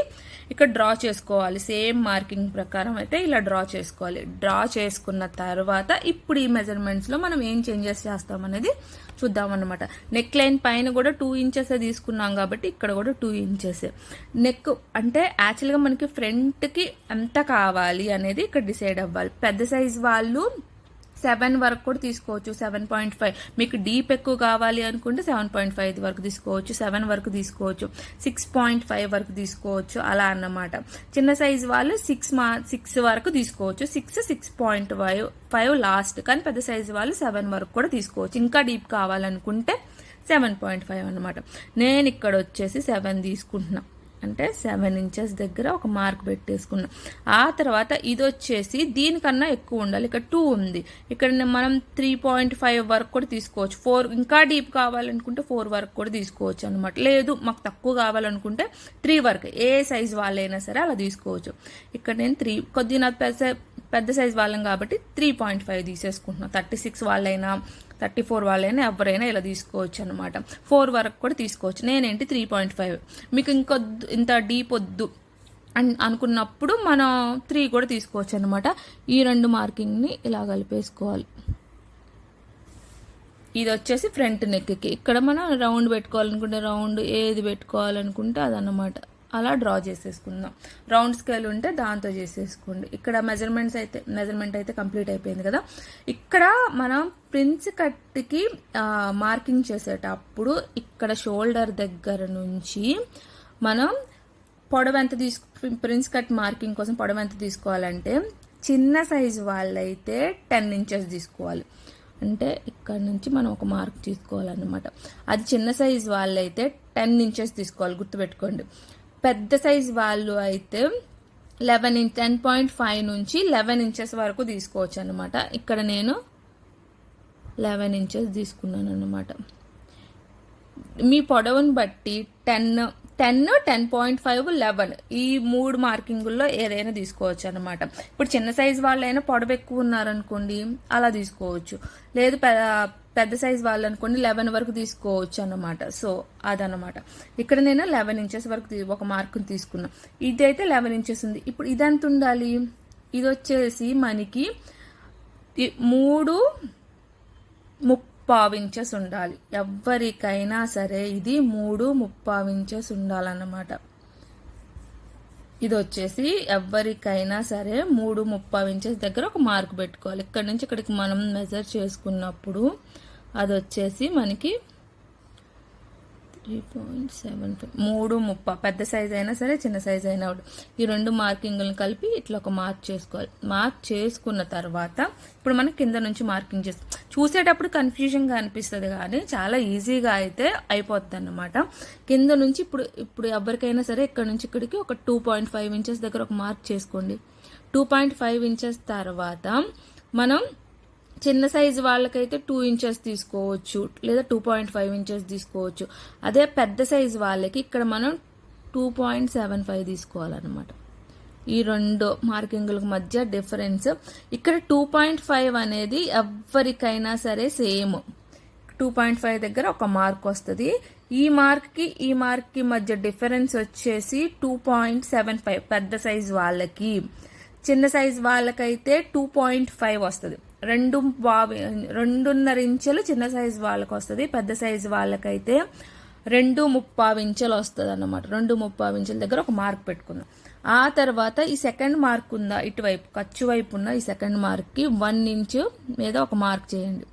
ఇక్కడ డ్రా చేసుకోవాలి. సేమ్ మార్కింగ్ ప్రకారం అయితే ఇలా డ్రా చేసుకోవాలి. డ్రా చేసుకున్న తర్వాత ఇప్పుడు ఈ మెజర్మెంట్స్లో మనం ఏం చేంజెస్ చేస్తామనేది చూద్దామన్నమాట నెక్ లైన్ పైన కూడా టూ ఇంచెస్ తీసుకున్నాం కాబట్టి ఇక్కడ కూడా టూ ఇంచెస్ నెక్ అంటే యాక్చువల్గా మనకి ఫ్రంట్కి ఎంత కావాలి అనేది ఇక్కడ డిసైడ్ అవ్వాలి. పెద్ద సైజ్ వాళ్ళు సెవెన్ వరకు కూడా తీసుకోవచ్చు సెవెన్ పాయింట్ ఫైవ్. మీకు డీప్ ఎక్కువ కావాలి అనుకుంటే సెవెన్ పాయింట్ ఫైవ్ వరకు తీసుకోవచ్చు సెవెన్ వరకు తీసుకోవచ్చు సిక్స్ పాయింట్ ఫైవ్ వరకు తీసుకోవచ్చు అలా అన్నమాట. చిన్న సైజ్ వాళ్ళు సిక్స్ మా సిక్స్ వరకు తీసుకోవచ్చు six six point five five last. కానీ పెద్ద సైజ్ వాళ్ళు సెవెన్ వరకు కూడా తీసుకోవచ్చు. ఇంకా డీప్ కావాలనుకుంటే సెవెన్ పాయింట్ ఫైవ్ అనమాట నేను ఇక్కడ వచ్చేసి సెవెన్ తీసుకుంటున్నాను అంటే సెవెన్ ఇంచెస్ దగ్గర ఒక మార్క్ పెట్టేసుకున్నాం. ఆ తర్వాత ఇది వచ్చేసి దీనికన్నా ఎక్కువ ఉండాలి. ఇక్కడ టూ ఉంది. ఇక్కడ మనం త్రీ పాయింట్ ఫైవ్ వరకు కూడా తీసుకోవచ్చు. ఫోర్ ఇంకా డీప్ కావాలనుకుంటే ఫోర్ వరకు కూడా తీసుకోవచ్చు అనమాట లేదు మాకు తక్కువ కావాలనుకుంటే త్రీ వరకు. ఏ సైజ్ వాళ్ళైనా సరే అలా తీసుకోవచ్చు. ఇక్కడ నేను త్రీ కొద్దిగా నాకు పెద్ద సైజ్ వాళ్ళం కాబట్టి త్రీ పాయింట్ ఫైవ్ తీసేసుకుంటున్నాం. థర్టీ సిక్స్ వాళ్ళైనా థర్టీ ఫోర్ వాళ్ళైనా ఎవరైనా ఇలా తీసుకోవచ్చు అనమాట ఫోర్ వరకు కూడా తీసుకోవచ్చు. నేనేంటి త్రీ పాయింట్ ఫైవ్? మీకు ఇంకొద్దు ఇంత డీప్ వద్దు అని అనుకున్నప్పుడు మనం త్రీ కూడా తీసుకోవచ్చు అనమాట ఈ రెండు మార్కింగ్ని ఇలా కలిపేసుకోవాలి. ఇది వచ్చేసి ఫ్రంట్ నెక్కి. ఇక్కడ మనం రౌండ్ పెట్టుకోవాలనుకుంటే రౌండ్ ఏది పెట్టుకోవాలనుకుంటే అదనమాట అలా డ్రా చేసేసుకుందాం. రౌండ్ స్కేల్ ఉంటే దాంతో చేసేసుకోండి. ఇక్కడ మెజర్మెంట్స్ అయితే మెజర్మెంట్ అయితే కంప్లీట్ అయిపోయింది కదా. ఇక్కడ మనం ప్రిన్స్ కట్కి మార్కింగ్ చేసేటప్పుడు ఇక్కడ షోల్డర్ దగ్గర నుంచి మనం పొడవు ఎంత తీసుకు ప్రిన్స్ కట్ మార్కింగ్ కోసం పొడవు ఎంత తీసుకోవాలంటే చిన్న సైజు వాళ్ళైతే టెన్ ఇంచెస్ తీసుకోవాలి. అంటే ఇక్కడ నుంచి మనం ఒక మార్క్ తీసుకోవాలన్నమాట. అది చిన్న సైజు వాళ్ళైతే టెన్ ఇంచెస్ తీసుకోవాలి. గుర్తుపెట్టుకోండి. పెద్ద సైజ్ వాళ్ళు అయితే eleven inch ten point five నుంచి లెవెన్ ఇంచెస్ వరకు తీసుకోవచ్చు అనమాట ఇక్కడ నేను లెవెన్ ఇంచెస్ తీసుకున్నాను అనమాట మీ పొడవుని బట్టి ten ten ten point five eleven ఈ మూడు మార్కింగుల్లో ఏదైనా తీసుకోవచ్చు అనమాట ఇప్పుడు చిన్న సైజ్ వాళ్ళైనా పొడవు ఎక్కువ ఉన్నారనుకోండి అలా తీసుకోవచ్చు. లేదు పె- పెద్ద సైజ్ వాళ్ళు అనుకోండి లెవెన్ వరకు తీసుకోవచ్చు అన్నమాట. సో అదనమాట ఇక్కడ నేను లెవెన్ ఇంచెస్ వరకు ఒక మార్కుని తీసుకున్నా. ఇది అయితే లెవెన్ ఇంచెస్ ఉంది. ఇప్పుడు ఇదెంత ఉండాలి? ఇది వచ్చేసి మనకి మూడు ముప్పావు ఇంచెస్ ఉండాలి. ఎవరికైనా సరే ఇది మూడు ముప్పావు ఇంచెస్ ఉండాలన్నమాట. ఇది వచ్చేసి ఎవరికైనా సరే మూడు ముప్పావు ఇంచెస్ దగ్గర ఒక మార్క్ పెట్టుకోవాలి. ఇక్కడ నుంచి ఇక్కడికి మనం మెజర్ చేసుకున్నప్పుడు అది వచ్చేసి మనకి త్రీ పాయింట్ సెవెన్ ఫైవ్ మూడు ముప్ప. పెద్ద సైజ్ అయినా సరే చిన్న సైజ్ అయినా ఒకటి. ఈ రెండు మార్కింగ్లను కలిపి ఇట్లా ఒక మార్క్ చేసుకోవాలి. మార్క్ చేసుకున్న తర్వాత ఇప్పుడు మనం కింద నుంచి మార్కింగ్ చేస్తాం చూసేటప్పుడు కన్ఫ్యూజన్గా అనిపిస్తుంది కానీ చాలా ఈజీగా అయితే అయిపోద్ది అన్నమాట కింద నుంచి ఇప్పుడు ఇప్పుడు ఎవరికైనా సరే ఇక్కడ నుంచి ఇక్కడికి ఒక టూ పాయింట్ ఫైవ్ ఇంచెస్ దగ్గర ఒక మార్క్ చేసుకోండి. టూ పాయింట్ ఫైవ్ ఇంచెస్ తర్వాత మనం చిన్న సైజు వాళ్ళకైతే టూ ఇంచెస్ తీసుకోవచ్చు లేదా టూ పాయింట్ ఫైవ్ ఇంచెస్ తీసుకోవచ్చు. అదే పెద్ద సైజు వాళ్ళకి ఇక్కడ మనం టూ పాయింట్ సెవెన్ ఫైవ్ తీసుకోవాలన్నమాట. ఈ రెండు మార్కింగులకు మధ్య డిఫరెన్స్. ఇక్కడ టూ పాయింట్ ఫైవ్ అనేది ఎవరికైనా సరే సేమ్. టూ పాయింట్ ఫైవ్ దగ్గర ఒక మార్క్ వస్తుంది. ఈ మార్క్కి ఈ మార్క్కి మధ్య డిఫరెన్స్ వచ్చేసి టూ పాయింట్ సెవెన్ ఫైవ్ పెద్ద సైజు వాళ్ళకి. చిన్న సైజ్ వాళ్ళకైతే టూ పాయింట్ ఫైవ్ వస్తుంది. రెండు బావి రెండున్నర ఇంచెలు చిన్న సైజ్ వాళ్ళకి వస్తుంది పెద్ద సైజ్ వాళ్ళకైతే రెండు ముప్పావు ఇంచులు వస్తుంది అన్నమాట రెండు ముప్పావు ఇంచుల దగ్గర ఒక మార్క్ పెట్టుకుందాం. ఆ తర్వాత ఈ సెకండ్ మార్క్ ఉందా ఇటువైపు ఖర్చు వైపు ఉన్న ఈ సెకండ్ మార్క్కి వన్ ఇంచు మీద ఒక మార్క్ చేయండి.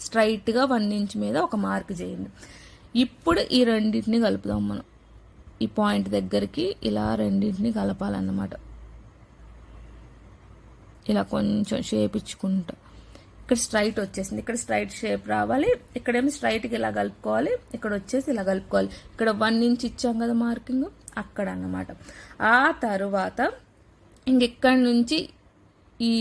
స్ట్రైట్గా వన్ ఇంచ్ మీద ఒక మార్క్ చేయండి. ఇప్పుడు ఈ రెండింటిని కలుపుదాం మనం. ఈ పాయింట్ దగ్గరికి ఇలా రెండింటిని కలపాలన్నమాట. ఇలా కొంచెం షేప్ ఇచ్చుకుంటా. ఇక్కడ స్ట్రైట్ వచ్చేసింది. ఇక్కడ స్ట్రైట్ షేప్ రావాలి. ఇక్కడేమో స్ట్రైట్కి ఇలా కలుపుకోవాలి. ఇక్కడ వచ్చేసి ఇలా కలుపుకోవాలి. ఇక్కడ వన్ ఇంచ్ ఇచ్చాం కదా మార్కింగ్. అక్కడ అన్నమాట. ఆ తర్వాత ఇంక ఇక్కడ నుంచి ఈ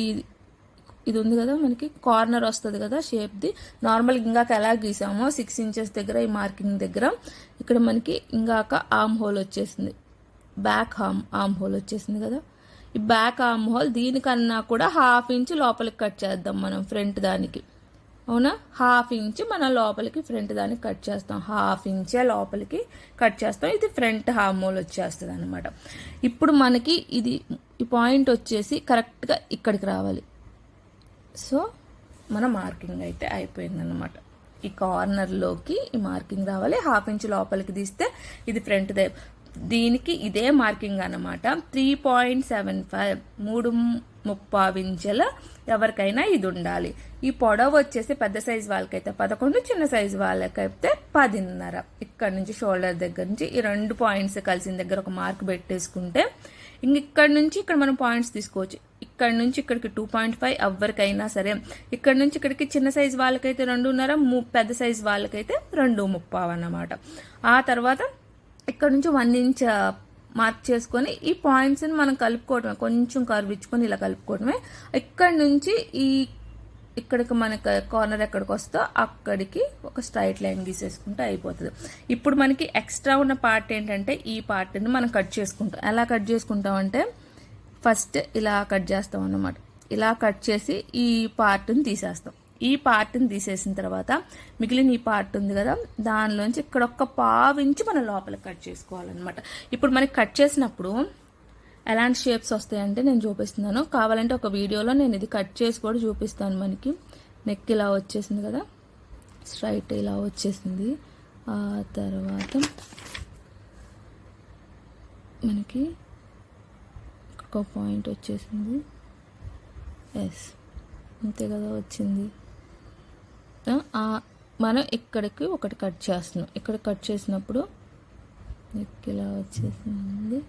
ఇది ఉంది కదా మనకి కార్నర్ వస్తుంది కదా షేప్ది. నార్మల్గా ఇందాక ఎలా గీసామో సిక్స్ ఇంచెస్ దగ్గర ఈ మార్కింగ్ దగ్గర. ఇక్కడ మనకి ఇందాక ఆమ్ హోల్ వచ్చేసింది. బ్యాక్ ఆమ్ ఆమ్ హోల్ వచ్చేసింది కదా. ఈ బ్యాక్ ఆర్మ్ హోల్ దీనికన్నా కూడా హాఫ్ ఇంచ్ లోపలికి కట్ చేద్దాం మనం ఫ్రంట్ దానికి. అవునా? హాఫ్ ఇంచ్ మనం లోపలికి ఫ్రంట్ దానికి కట్ చేస్తాం. హాఫ్ ఇంచే లోపలికి కట్ చేస్తాం. ఇది ఫ్రంట్ హాఫ్ హోల్ వచ్చేస్తుంది అనమాట ఇప్పుడు మనకి ఇది ఈ పాయింట్ వచ్చేసి కరెక్ట్గా ఇక్కడికి రావాలి. సో మన మార్కింగ్ అయితే అయిపోయిందన్నమాట. ఈ కార్నర్లోకి ఈ మార్కింగ్ రావాలి. హాఫ్ ఇంచ్ లోపలికి తీస్తే ఇది ఫ్రంట్ దే. దీనికి ఇదే మార్కింగ్ అనమాట త్రీ పాయింట్ సెవెన్ ఫైవ్ మూడు ముప్పావు ఇంచెల ఎవరికైనా ఇది ఉండాలి. ఈ పొడవు వచ్చేసి పెద్ద సైజ్ వాళ్ళకైతే పదకొండు చిన్న సైజ్ వాళ్ళకైతే పదిన్నర. ఇక్కడ నుంచి షోల్డర్ దగ్గర నుంచి ఈ రెండు పాయింట్స్ కలిసిన దగ్గర ఒక మార్క్ పెట్టేసుకుంటే ఇంక ఇక్కడ నుంచి ఇక్కడ మనం పాయింట్స్ తీసుకోవచ్చు. ఇక్కడ నుంచి ఇక్కడికి టూ పాయింట్ ఫైవ్ ఎవరికైనా సరే ఇక్కడ నుంచి ఇక్కడికి చిన్న సైజ్ వాళ్ళకైతే రెండున్నర ము- పెద్ద సైజ్ వాళ్ళకైతే రెండు ముప్పావు అన్నమాట ఆ తర్వాత ఇక్కడ నుంచి వన్ ఇంచ్ మార్క్ చేసుకొని ఈ పాయింట్స్ని మనం కలుపుకోవటమే. కొంచెం కర్వ్ ఇచ్చుకొని ఇలా కలుపుకోవటమే. ఇక్కడ నుంచి ఈ ఇక్కడికి మనకి కార్నర్ ఎక్కడికి వస్తో అక్కడికి ఒక స్ట్రైట్ లైన్ గీసేసుకుంటే అయిపోతుంది. ఇప్పుడు మనకి ఎక్స్ట్రా ఉన్న పార్ట్ ఏంటంటే ఈ పార్ట్ని మనం కట్ చేసుకుంటాం. ఎలా కట్ చేసుకుంటాం అంటే ఫస్ట్ ఇలా కట్ చేస్తాం అన్నమాట. ఇలా కట్ చేసి ఈ పార్ట్ని తీసేస్తాం. ఈ పార్ట్ని తీసేసిన తర్వాత మిగిలిన ఈ పార్ట్ ఉంది కదా దానిలోంచి ఇక్కడ ఒక్క పావించి మనం లోపల కట్ చేసుకోవాలన్నమాట. ఇప్పుడు మనకి కట్ చేసినప్పుడు ఎలాంటి షేప్స్ వస్తాయంటే నేను చూపిస్తున్నాను. కావాలంటే ఒక వీడియోలో నేను ఇది కట్ చేసి కూడా చూపిస్తాను మనకి. నెక్ ఇలా వచ్చేసింది కదా స్ట్రైట్ ఇలా వచ్చేసింది. ఆ తర్వాత మనకి ఒక పాయింట్ వచ్చేసింది. ఎస్ అంతే కదా వచ్చింది. మనం ఇక్కడికి ఒకటి కట్ చేస్తున్నాం. ఇక్కడ కట్ చేసినప్పుడు ఇలా వచ్చేసింది.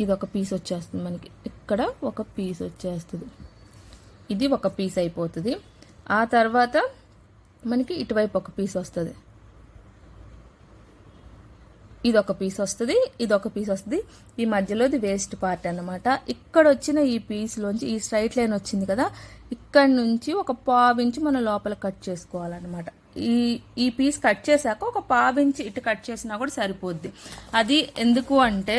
ఇది ఒక పీస్ వచ్చేస్తుంది మనకి. ఇక్కడ ఒక పీస్ వచ్చేస్తుంది. ఇది ఒక పీస్ అయిపోతుంది. ఆ తర్వాత మనకి ఇటువైపు ఒక పీస్ వస్తుంది. ఇది ఒక పీస్ వస్తుంది ఇది ఒక పీస్ వస్తుంది. ఈ మధ్యలోది వేస్ట్ పార్ట్ అనమాట ఇక్కడ వచ్చిన ఈ పీస్లోంచి ఈ స్ట్రైట్ లైన్ వచ్చింది కదా ఇక్కడ నుంచి ఒక పావించి మనం లోపల కట్ చేసుకోవాలన్నమాట. ఈ ఈ పీస్ కట్ చేశాక ఒక పావించి ఇటు కట్ చేసినా కూడా సరిపోద్ది. అది ఎందుకు అంటే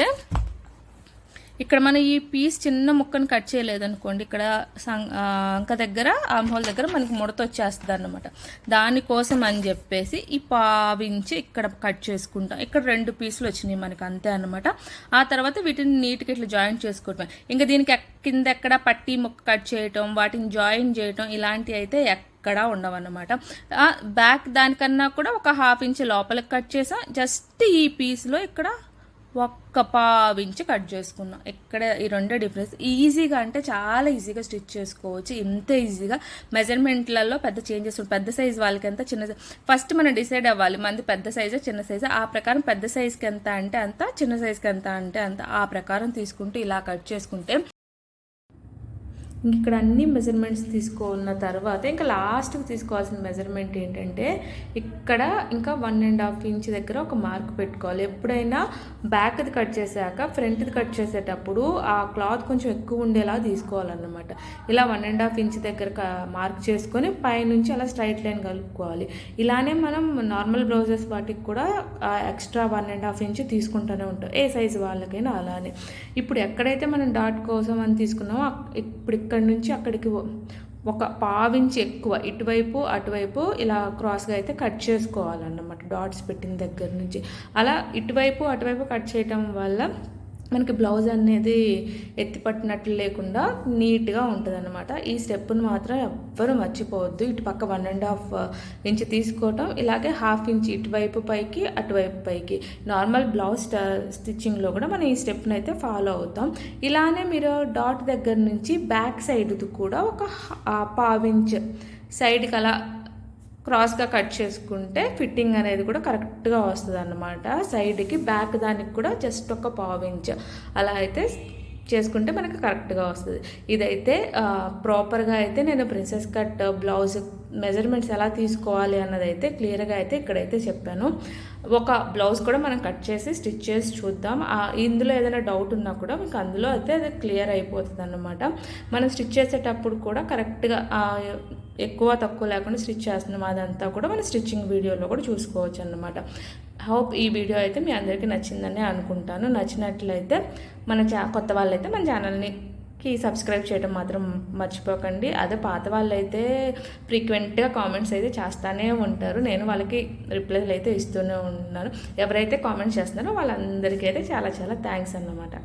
ఇక్కడ మనం ఈ పీస్ చిన్న ముక్కను కట్ చేయలేదనుకోండి ఇక్కడ సం ఆ, అంక దగ్గర ఆమ్హోల్ దగ్గర మనకి ముడత వచ్చేస్తుంది అనమాట దానికోసం అని చెప్పేసి ఈ పావించి ఇక్కడ కట్ చేసుకుంటాం. ఇక్కడ రెండు పీసులు వచ్చినాయి మనకి అంతే అన్నమాట. ఆ తర్వాత వీటిని నీట్గా ఇట్లా జాయింట్ చేసుకోవటం ఇంకా దీనికి కింద ఎక్కడ పట్టి ముక్క కట్ చేయటం వాటిని జాయిన్ చేయటం ఇలాంటివి అయితే ఎక్కడా ఉండవన్నమాట. బ్యాక్ దానికన్నా కూడా ఒక హాఫ్ ఇంచ్ లోపలికి కట్ చేసాం. జస్ట్ ఈ పీస్లో ఇక్కడ ఒక్క పావించి కట్ చేసుకున్నాం. ఎక్కడ ఈ రెండే డిఫరెన్స్? ఈజీగా అంటే చాలా ఈజీగా స్టిచ్ చేసుకోవచ్చు. ఇంత ఈజీగా. మెజర్మెంట్లలో పెద్ద చేంజెస్ పెద్ద సైజ్ వాళ్ళకి ఎంత చిన్న ఫస్ట్ మనం డిసైడ్ అవ్వాలి. మంది పెద్ద సైజా చిన్న సైజా? ఆ ప్రకారం పెద్ద సైజ్కి ఎంత అంటే అంత చిన్న సైజ్కి ఎంత అంటే అంత. ఆ ప్రకారం తీసుకుంటూ ఇలా కట్ చేసుకుంటే ఇక్కడ అన్ని మెజర్మెంట్స్ తీసుకున్న తర్వాత ఇంకా లాస్ట్కి తీసుకోవాల్సిన మెజర్మెంట్ ఏంటంటే ఇక్కడ ఇంకా వన్ అండ్ హాఫ్ ఇంచ్ దగ్గర ఒక మార్క్ పెట్టుకోవాలి. ఎప్పుడైనా బ్యాక్ది కట్ చేశాక ఫ్రంట్ది కట్ చేసేటప్పుడు ఆ క్లాత్ కొంచెం ఎక్కువ ఉండేలా తీసుకోవాలన్నమాట. ఇలా వన్ అండ్ హాఫ్ ఇంచ్ దగ్గర మార్క్ చేసుకొని పైనుంచి అలా స్ట్రైట్ లైన్ కలుపుకోవాలి. ఇలానే మనం నార్మల్ బ్లౌజెస్ వాటికి కూడా extra one and half inch తీసుకుంటూనే ఉంటాం. ఏ సైజు వాళ్ళకైనా అలానే. ఇప్పుడు ఎక్కడైతే మనం డాట్ కోసం అని తీసుకున్నామో ఇప్పుడు ఇక్కడి నుంచి అక్కడికి ఒక పావించి ఎక్కువ. ఇటువైపు అటువైపు ఇలా క్రాస్గా అయితే కట్ చేసుకోవాలన్నమాట. డాట్స్ పెట్టిన దగ్గర నుంచి. అలా ఇటువైపు అటువైపు కట్ చేయటం వల్ల మనకి బ్లౌజ్ అనేది ఎత్తిపట్టినట్లు లేకుండా నీట్గా ఉంటుంది అనమాట ఈ స్టెప్ను మాత్రం ఎవ్వరూ మర్చిపోవద్దు. ఇటు పక్క వన్ అండ్ హాఫ్ ఇంచ్ తీసుకోవటం ఇలాగే హాఫ్ ఇంచ్ ఇటువైపు పైకి అటువైపు పైకి. నార్మల్ బ్లౌజ్ స్టిచ్చింగ్లో కూడా మనం ఈ స్టెప్ని అయితే ఫాలో అవుతాం. ఇలానే మీరు డాట్ దగ్గర నుంచి బ్యాక్ సైడ్ది కూడా ఒక పావించ్ సైడ్కి అలా క్రాస్గా కట్ చేసుకుంటే ఫిట్టింగ్ అనేది కూడా కరెక్ట్గా వస్తుంది అనమాట సైడ్కి బ్యాక్ దానికి కూడా జస్ట్ ఒక పావు ఇంచ్. అలా అయితే చేసుకుంటే మనకు కరెక్ట్గా వస్తుంది. ఇదైతే ప్రాపర్గా అయితే నేను ప్రిన్సెస్ కట్ బ్లౌజ్ మెజర్మెంట్స్ ఎలా తీసుకోవాలి అన్నది అయితే క్లియర్గా అయితే ఇక్కడైతే చెప్పాను. ఒక బ్లౌజ్ కూడా మనం కట్ చేసి స్టిచ్ చేసి చూద్దాం. ఇందులో ఏదైనా డౌట్ ఉన్నా కూడా మీకు అందులో అయితే అది క్లియర్ అయిపోతుంది అన్నమాట మనం స్టిచ్ చేసేటప్పుడు కూడా కరెక్ట్గా ఎక్కువ తక్కువ లేకుండా స్టిచ్ చేస్తున్నాం. అదంతా కూడా మన స్టిచ్చింగ్ వీడియోలో కూడా చూసుకోవచ్చు అనమాట హోప్ ఈ వీడియో అయితే మీ అందరికీ నచ్చిందని అనుకుంటాను. నచ్చినట్లయితే మన చా కొత్త వాళ్ళైతే మన ఛానల్ని కి సబ్స్క్రైబ్ చేయడం మాత్రం మర్చిపోకండి. అదే పాత వాళ్ళైతే ఫ్రీక్వెంట్గా కామెంట్స్ అయితే చేస్తూనే ఉంటారు. నేను వాళ్ళకి రిప్లైలు అయితే ఇస్తూనే ఉన్నాను. ఎవరైతే కామెంట్స్ చేస్తున్నారో వాళ్ళందరికీ అయితే చాలా చాలా థ్యాంక్స్ అన్నమాట.